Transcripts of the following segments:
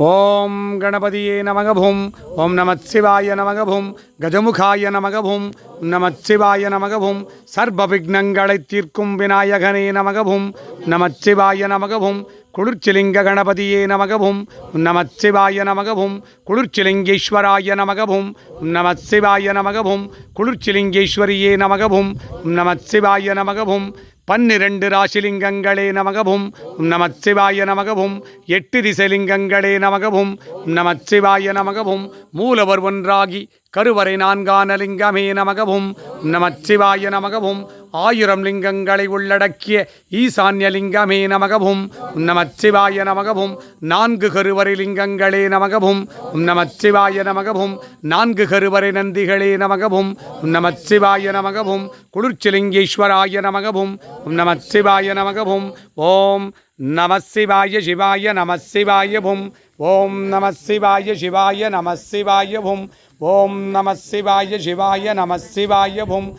ஓம் கணபதியே நமகபும் ஓம் நமச்சிவாய நமகபும் கஜமுகாய நமகபும் நமச்சிவாய நமகபும் சர்வவிக்னங்களை தீர்க்கும் விநாயகனே நமகபும் நமச்சிவாய நமகபும் குளிர்ச்சிலிங்க கணபதியே நமகபும் நமச்சிவாய நமகபும் குளிர்ச்சிலிங்கேஸ்வராய நமகபும் நமச்சிவாய நமகபும் குளிர்ச்சிலிங்கேஸ்வரியே நமகபும் நமச்சிவாய நமகபும் பன்னிரண்டு ராசிலிங்கங்களே நமகவும் நமச்சிவாய நமகவும் எட்டு திசைலிங்கங்களே நமகவும் நமச்சிவாய நமகவும் மூலவர் ஒன்றாகி கருவறை நான்கான லிங்கமே நமகவும் நமச்சிவாய நமகவும் ஆயிரம் லிங்கங்களை உள்ளடக்கிய ஈசான்ய லிங்கமே நமகபும். உம் நமகபும். நான்கு கருவறை லிங்கங்களே நமகபும். உம் நமச்சிவாய நமகபும். நான்கு கருவறை நந்திகளே நமகபும். உம் நமச்சிவாய நமகபும். குளிர்ச்சிலிங்கேஸ்வராய நமகபும். உம் நமச்சிவாய நமகபும். ஓம் நமசிவாய சிவாய நமசிவாய பும். ஓம் நமசிவாய சிவாய நமசிவாய பும். ஓம் நமசிவாய சிவாய நமசிவாய பும்.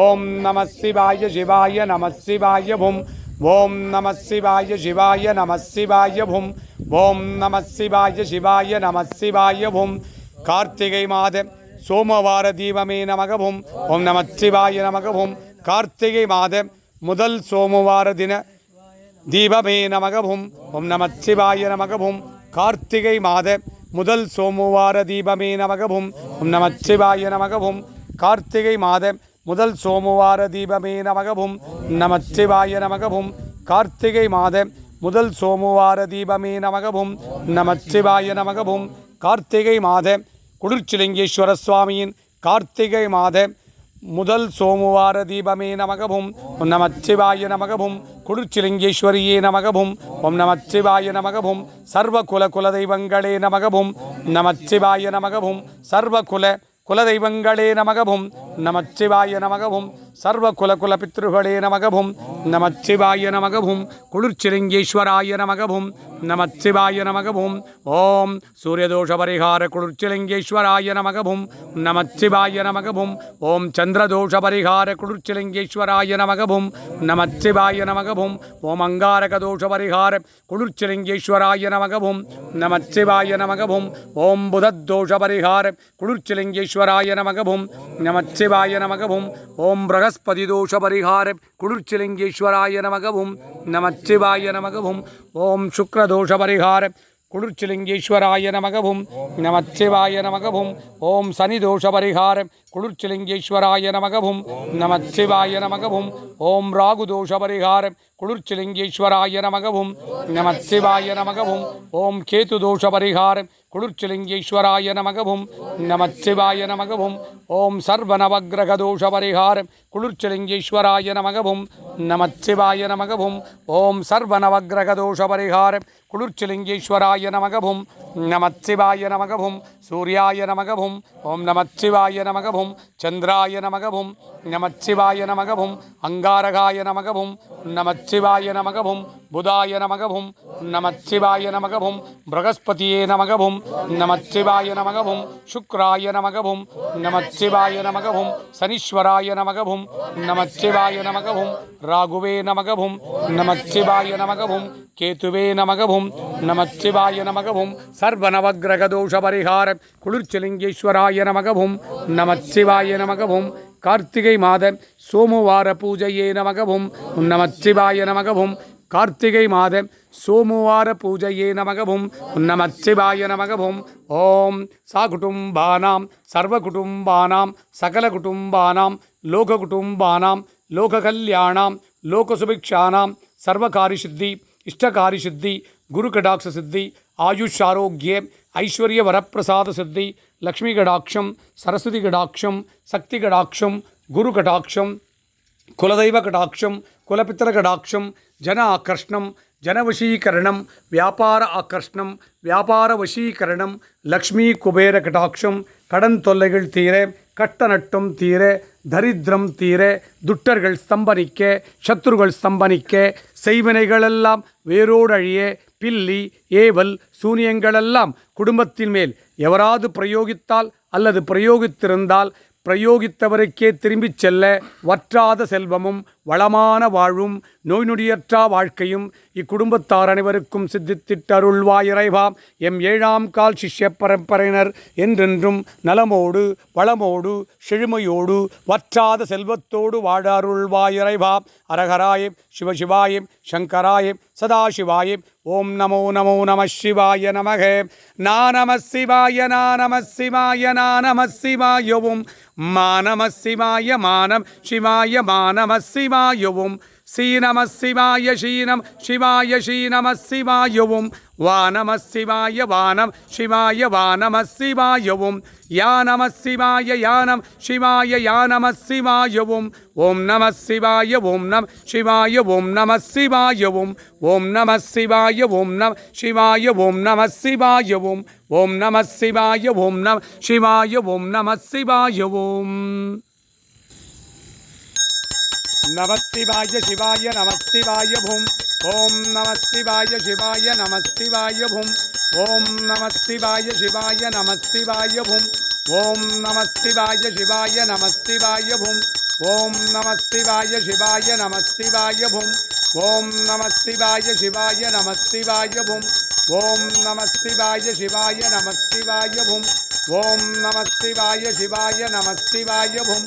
ஓம் நம சிவாய சிவாய நம சிவாய பும். ஓம் நம சிவாய சிவாய நம சிவாய பும். ஓம் நம சிவாய சிவாய நம சிவாய பும். கார்த்திகை மாத சோமவார தீபமே நமகவும் ஓம் நம சிவாய நமகவும் கார்த்திகை மாத முதல் சோமவார தின தீபமே நமகவும் ஓம் நம சிவாய நமகவும் கார்த்திகை மாத முதல் சோமவார தீபமே நமகவும் ஓம் நம சிவாய நமகவும் கார்த்திகை மாத முதல் சோமவார தீபமே நமகவும் நமச்சிவாய நமகவும் கார்த்திகை மாத முதல் சோமவார தீபமே நமகவும் நமச்சிவாய நமகவும் கார்த்திகை மாத குளிர்ச்சிலிங்கேஸ்வர சுவாமியின் கார்த்திகை மாத முதல் சோமவார தீபமே நமகவும் ஓம் நமச்சிவாய நமகவும் குளிர்ச்சிலிங்கேஸ்வரியே நமகவும் ஓம் நமச்சிவாய நமகவும் சர்வ குல குலதெய்வங்களே நமகவும் நமச்சிவாய நமகவும் சர்வ குல குலதெய்வங்களே நமகவும் நமச்சிவாய நமகவும் சர்வ குல குல பித்ருகளே நமகவும் நமச்சிவாய நமகவும் குளிர்ச்சிலிங்கேஸ்வராய நமகவும் நமச்சிவாய நமகவும் ஓம் சூரியதோஷ பரிகார குளிர்ச்சிலிங்கேஸ்வராய நமகவும் நமச்சிவாய நமகவும் ஓம் சந்திரதோஷ பரிகார குளிர்ச்சிலிங்கேஸ்வராய நமகவும் நமச்சிவாய நமகவும் ஓம் அங்காரக தோஷ பரிகார குளிர்ச்சிலிங்கேஸ்வராய நமகவும் நமச்சிவாய நமகவும் ஓம் புதத்தோஷ பரிகார குளிர்ச்சிலிங்கேஸ்வராய நமகவும் நமச்சிவாய நமகவும் ஓம் பிரகஸ்பதி தோஷ பரிகார குளிர்ச்சிலிங்கேஸ்வராய நமகவும் நமச்சிவாய நமகவும் ஓம் சுக்ரதோஷபரிகார குளிர்ச்சிலிங்கேஸ்வராய நமகவும். நமச்சிவாய நமகவும். ஓம் சனிதோஷபரிகார குளிர்ச்சிலிங்கேஸ்வராய நமகவும். நமச்சிவாய நமகவும். ஓம் ராகுதோஷபரிகார குளிர்ச்சிலிங்கேஸ்வராய நமகவும் நமத் சிவாய நமகவும் ஓம் கேது தோஷ பரிகாரம் குளிர்ச்சிலிங்கேஸ்வராய நமகவும் நமத் சிவாய நமகவும் ஓம் சர்வநவகிரகதோஷ பரிகாரம் குளிர்ச்சிலிங்கேஸ்வராய நமகவும் நமத் சிவாய நமகவும் ஓம் சர்வநவகிரகதோஷ பரிகாரம் குளிர்ச்சிலிங்கேஸ்வராய நமகவும் நமத் நமகவும் சூர்யாய நமகவும் ஓம் நமத் நமகவும் சந்திராய நமகவும் நமத் நமகவும் அங்காரகாய நமகவும் நமத் நமச்சிவாய நமகவும் புதாய நமகவும் நமச்சிவாய நமகவும் பிரகஸ்பதியே நமகவும் நமச்சிவாய நமகவும் சுக்ராய நமகவும் நமச்சிவாய நமகவும் சனீஸ்வராய நமகவும் நமச்சிவாய நமகவும் ராகுவே நமகவும் நமச்சிவாய நமகவும் கேத்துவே நமகவும் நமச்சிவாய நமகவும் சர்வநவகிரகதோஷ பரிகார குளிர்ச்சலிங்கேஸ்வராய நமகவும் நமச்சிவாய நமகவும் கார்த்திகை மாத சோமவார பூஜையே நமகவும். நமச்சிவாய நமகவும். கார்த்திகை மாத சோமவார பூஜையே நமகவும். நமச்சிவாய நமகவும். ஓம் சாகுடும்பானாம் சர்வகுடும்பானாம் சகலகுடும்பானாம் லோககுடும்பானாம் லோககல்யாணாம் லோகசுபிக்ஷானாம் சர்வகாரிசித்தி இஷ்டகாரிசித்தி குருகடாட்ச சித்தி ஆயுஷ் ஆரோக்கிய ஐஸ்வர்ய வரப்பிரசாத சித்தி லக்ஷ்மி கடாட்சம் சரஸ்வதி கடாட்சம் சக்தி கடாட்சம் குரு கடாட்சம் குலதெய்வ கடாட்சம் குலபித்திர கடாட்சம் ஜன ஆக்கர்ஷ்ணம் ஜனவசீகரணம் வியாபார ஆக்கர்ஷ்ணம் வியாபார வசீகரணம் லக்ஷ்மி குபேர கடாட்சம் கடன் தொல்லைகள் தீர கட்ட நட்டம் தீர தரித்திரம் தீர துட்டர்கள் ஸ்தம்பனிக்க சத்ருகள் ஸ்தம்பனிக்க செய்வினைகளெல்லாம் வேரோடழிய பில்லி ஏவல் சூனியங்களெல்லாம் குடும்பத்தின் மேல் எவராது பிரயோகித்தால் அல்லது பிரயோகித்திருந்தால் பிரயோகித்தவருக்கே திரும்பிச் செல்ல வற்றாத செல்வமும் வளமான வாழ்வும் நோய் நொடியற்றா வாழ்க்கையும் இக்குடும்பத்தார் அனைவருக்கும் சித்தித்திட்டருள்வாயிறைவாம் எம் ஏழாம் கால் சிஷ்ய பரம்பரையினர் என்றென்றும் நலமோடு வளமோடு செழுமையோடு வற்றாத செல்வத்தோடு வாழருள்வாய் அரகராயம் சிவசிவாயம் சங்கராயம் சதாசிவாயம் ஓம் நமோ நமோ நம சிவாய நமக. நா நம சிவாய நா நம சிவாய நா நம சிவாய மா நம சிவாய மானம் சிவாய மா நம சிவாய. ശിവായുവും ശ്രീ നമ ശിവായ ശീനം ശിവായ ശ്രീ നമ ശിവായുവും വാനമ ശിവായ വാനം ശിവായ വാനമ ശിവായവും യാനമ ശിവായ യാനം ശിവായ യാനമ ശിവായവും ഓം നമ ശിവായ ഓം നം ശിവായ ഓം നമ ശിവായവും ഓം നമ ശിവായ ഓം നം ശിവായ ഓം നമ ശിവായവും ഓം നമ ശിവായ ഓം നം ശിവായ ഓം നമ ശിവായവും नमस्शिवाय शिवाय नमस्शिवाय भूम। ओम नमस्शिवाय शिवाय नमस्शिवाय भूम। ओम नमस्शिवाय शिवाय नमस्शिवाय भूम। ओम नमस्शिवाय शिवाय नमस्शिवाय भूम। ओम नमस्शिवाय शिवाय नमस्शिवाय भूम। ओम नमस्शिवाय शिवाय नमस्शिवाय भूम। ओम नमस्शिवाय शिवाय नमस्शिवाय भूम। ओम नमस्शिवाय शिवाय नमस्शिवाय भूम।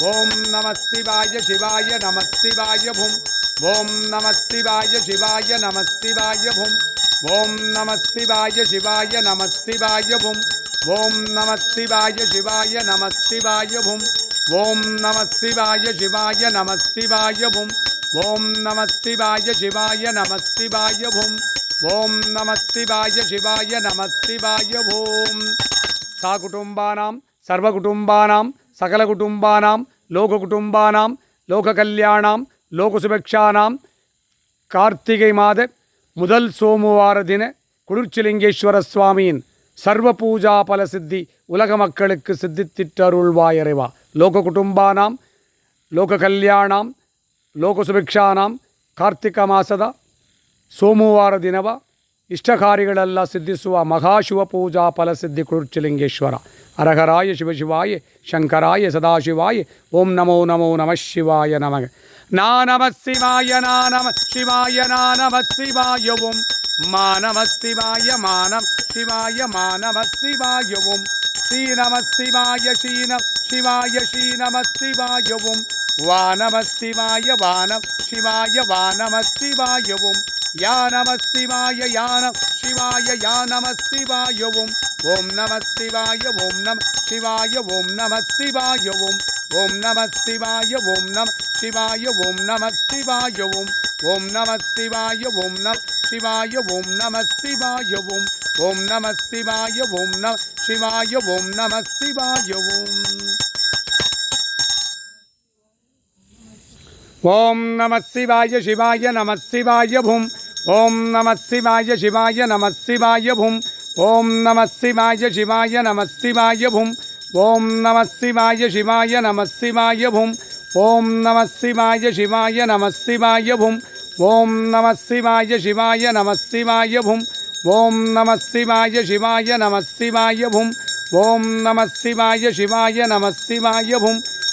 ஓம் நம சிவாய சிவாய நம சிவாய பும். ஓம் நம சிவாய சிவாய நம சிவாய பும். ஓம் நம சிவாய சிவாய நம சிவாய பும். ஓம் நம சிவாய சிவாய நம சிவாய பும். ஓம் நம சிவாய சிவாய நம சிவாய பும். ஓம் நம சிவாய சிவாய நம சிவாய பும். ஓம் நம சிவாய சிவாய நம சிவாய பூம். சாகுடும்பானாம் சர்வகுடும்பானாம் சகலகுடும்பானாம் லோககுடும்பானாம் லோககல்யாணாம் லோகசுபக்ஷானாம் கார்த்திகை மாத முதல் சோமவார தின குளிர்ச்சிலிங்கேஸ்வர சுவாமியின் சர்வ பூஜா பல சித்தி உலக மக்களுக்கு சித்தித்திட்டருள்வாயறைவா லோக குடும்பானாம் லோக கல்யாணாம் லோக கார்த்திக மாசதா சோமவார தினவா ಇಷ್ಟಕಾರಿಗಳೆಲ್ಲ ಸಿದ್ಧಿಸುವ ಮಹಾಶಿವ ಪೂಜಾ ಫಲಸಿದ್ಧಿ ಕುರುಚಲಿಂಗೇಶ್ವರ ಹರಹರಾಯ ಶಿವಶಿವಾಯ ಶಂಕರಾಯ ಸದಾಶಿವಾಯ ಓಂ ನಮೋ ನಮೋ ನಮಃ ಶಿವಾಯ ನಮಃ ನಾ ನಮಃ ಶಿವಾಯ ನಾ ನಮಃ ಶಿವಾಯ ನಾ ನಮಃ ಶಿವಾಯ ಓಂ ಮಾ ನಮಃ ಶಿವಾಯ ಮಾ ನಮಃ ಶಿವಾಯ ಮಾ ನಮಃ ಶಿವಾಯ ಓಂ ಶ್ರೀ ನಮಃ ಶಿವಾಯ ಶ್ರೀ ನಮ ಶಿವಾಯ ಶ್ರೀ ನಮಃ ಶಿವಾಯ ಓಂ வானமஸ்திவாய வானம் சிவாய வானமஸ்திவாயவும் யானமஸ்திவாய யானம் சிவாய யானமஸ்திவாயவும் ஓம் நம சிவாய ஓம் நம சிவாய ஓம் நம சிவாயவும் ஓம் நம சிவாய ஓம் நம சிவாய ஓம் நம சிவாயவும் ஓம் நம சிவாய ஓம் நம சிவாய ஓம் நம சிவாயவும் ஓம் நம சிவாய ஓம் நம சிவாய ஓம் நம சிவாயவும் ఓం నమశివాయ శివాయ నమశివాయ భుం ఓం నమశివాయ శివాయ నమశివాయ భుం ఓం నమశివాయ శివాయ నమశివాయ భుం ఓం నమశివాయ శివాయ నమశివాయ భుం ఓం నమశివాయ శివాయ నమశివాయ భుం ఓం నమశివాయ శివాయ నమశివాయ భుం ఓం నమశివాయ శివాయ నమశివాయ భుం ఓం నమశివాయ శివాయ నమశివాయ భుం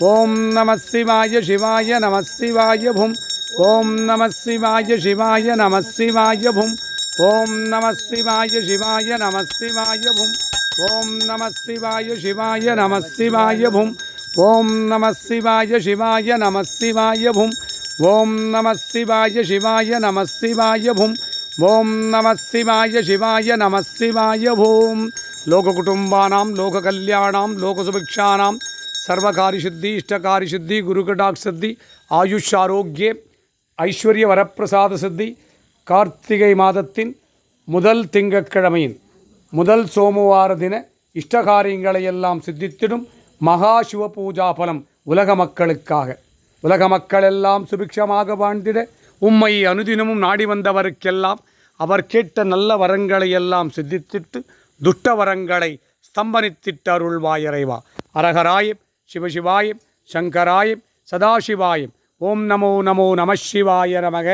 ఓం నమ శివాయ శివాయ నమ శివాయ భుం ఓం నమ శివాయ శివాయ నమ శివాయ భుం ఓం నమ శివాయ శివాయ నమ శివాయ భుం ఓం నమ శివాయ శివాయ నమ శివాయ భుం ఓం నమ శివాయ శివాయ నమ శివాయ భుం ఓం నమ శివాయ శివాయ నమ శివాయ భుం ఓం నమ శివాయ శివాయ నమ శివాయ భూం లోకకుటుంబానాం లోకకల్యాణాం లోకసుభిక్షానాం சர்வகாரிசுத்தி இஷ்டகாரிசுத்தி குருகடாக் சித்தி ஆயுஷ் ஆரோக்கியம் ஐஸ்வர்ய வரப்பிரசாத சித்தி கார்த்திகை மாதத்தின் முதல் திங்கட்கிழமையின் முதல் சோமவார தின இஷ்டகாரியங்களை எல்லாம் சித்தித்திடும் மகா சிவ பூஜா பலம் உலக மக்களுக்காக. உலக மக்கள் எல்லாம் சுபிக்ஷமாக வாழ்ந்திட உம்மை அனுதினமும் நாடி வந்தவருக்கெல்லாம் அவர் கேட்ட நல்ல வரங்களை எல்லாம் சித்தித்திட்டு துஷ்ட வரங்களை ஸ்தம்பனித்திட்டு அருள்வாயறைவா அரகராயம் சிவசிவாயம் சங்கராயம் சதாசிவாயம் ஓம் நமோ நமோ நம சிவாய நமக.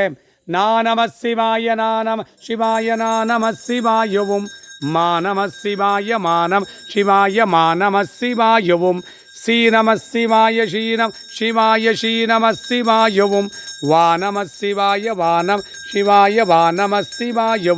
நா நம சிவாய நா நம சிவாய நா நம சிவாயவும். ஓம் மா நம சிவாய மானம் சிவாய மா நம சிவாய ஸ்ரீ நம சிவாய ஸ்ரீனம் சிவாய ஸ்ரீ நம சிவாய வா நம சிவாய வானம் சிவாய வா நம சிவாய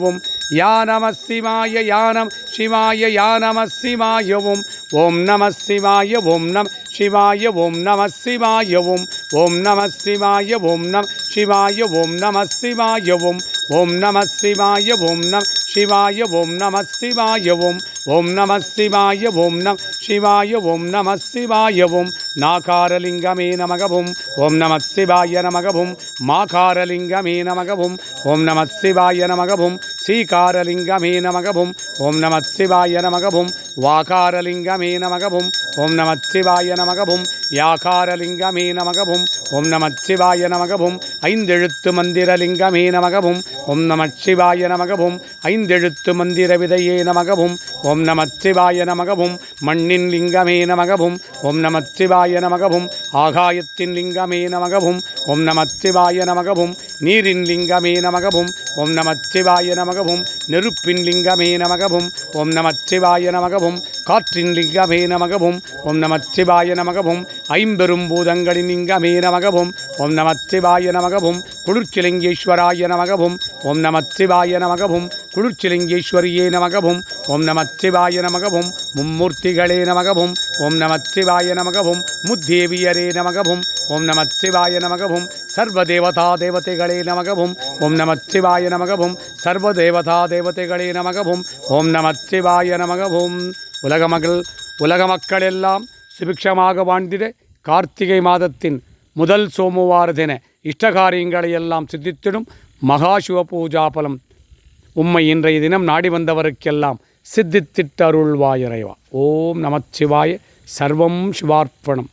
யா நம சிவாய யானம் சிவாய யா நம சிவாய ஓம் நம சிவாய ஓம் நம சிவாய ஓம் நம சிவாய ஓம் ஓம் நம சிவாய ஓம் நம சிவாய ஓம் நம சிவாய ஓம் ஓம் நம சிவாய ஓம் நம சிவாய ஓம் நம சிவாய ஓம் ஓம் நம சிவாய ஓம் நம சிவாய ஓம் நம சிவாய ஓம் நாகாரலிங்கமே நமகவும் ஓம் நம சிவாய நமகவும் மாகாரலிங்கமே நமகவும் ஓம் நம சிவாய நமகவும் சீகாரலிங்கமே நமகவும் ஓம் நம சிவாய நமகவும் வாகாரலிங்கமே മീനമകവും ஓம் நமச்சிவாய நமகபும். யாகாரலிங்கமே நமகபும். ஓம் நமச்சிவாய நமகபும். ஐந்தெழுத்து மந்திரலிங்கமே நமகபும். ஓம் நமச்சிவாய நமகபும். ஐந்தெழுத்து மந்திர விதையே நமகபும். ஓம் நமச்சிவாய நமகபும். மண்ணின் லிங்கமே நமகபும். ஓம் நமச்சிவாய நமகபும். ஆகாயத்தின் லிங்கமே நமகபும். ஓம் நமச்சிவாய நமகபும். நீரின் லிங்கமே நமகபும். ஓம் நமச்சிவாய நமகபும். நெருப்பின் லிங்கமே நமகபும். ஓம் நமச்சிவாய நமகபும். காற்றின் லிங்கமே நமகபும். ஓம் நமச்சிவாய சிவாய நமகவும் ஐம்பெரும் பூதங்களின் லிங்கமே நமகவும் ஓம் நமச்சிவாய சிவாய நமகவும் குளிர்ச்சிலிங்கேஸ்வராய நமகவும் ஓம் நமச்சிவாய சிவாய நமகவும் குளிர்ச்சிலிங்கேஸ்வரியே நமகவும் ஓம் நமச்சிவாய சிவாய நமகவும் மும்மூர்த்திகளே நமகவும் ஓம் நமச்சிவாய சிவாய நமகவும் முத்தேவியரே நமகவும் ஓம் நமச்சிவாய சிவாய நமகவும் சர்வதேவதா தேவதைகளே நமகவும் ஓம் நமச்சிவாய சிவாய நமகவும் சர்வதேவதா தேவதைகளே நமகவும் ஓம் நமச்சிவாய சிவாய நமகவும் உலக மக்கள் உலக மக்கள் எல்லாம் சுபிக்ஷமாக வாழ்ந்திட கார்த்திகை மாதத்தின் முதல் சோமவார தின இஷ்டகாரியங்களை எல்லாம் சித்தித்திடும் மகா சிவ பூஜா பலம். உம்மை இன்றைய தினம் நாடி வந்தவருக்கெல்லாம் சித்தித்திட்டு அருள்வாயிறைவா ஓம் நமச்சிவாய. சர்வம் சிவார்ப்பணம்.